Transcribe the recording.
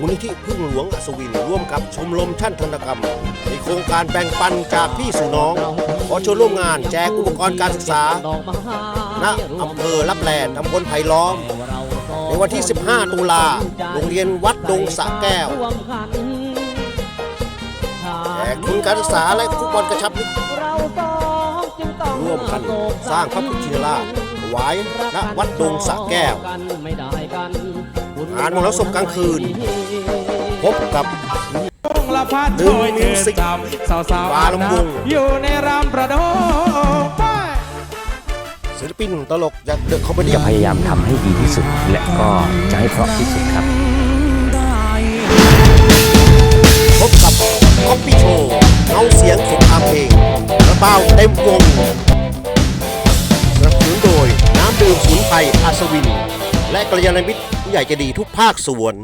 มูลนิธิพึ่งหลวงอัศวินร่วมกับชมรมชั่นธนกรรมในโครงการแบ่งปันจากพี่สู่น้อง ขอชวนร่วมงานแจกอุปกรณ์การศึกษาณอำเภอรับแลตำบลไผ่ล้อม ในวันที่ 15 ตุลาโรงเรียนวัดดงสะแก้วแจกทุนการศึกษาและฟุตบอลกระชับมิตรร่วมกันสร้างพระพุทธชินราชถวายณวัดดงสะแก้ว งานมรสพกลางคืน พบกับละพัดหนึ่งช่วยมิวสิกเถิดจำสาวๆวาลำวงอยู่ในรำประโดงไปศิลปินตลกจากเดอะคอมเมดี้จะพยายามทำให้ดีที่สุด และก็จะให้เพราะที่สุดครับ พบกับคอปปี้โชว์เอาเสียงสงครามเพลงกระเป๋าเต็มวงสนับสนุนโดยน้ำดื่มสมุนไพรอัศวิน และกัลยาณมิตร ผู้ใหญ่ใจดีทุกภาคส่วน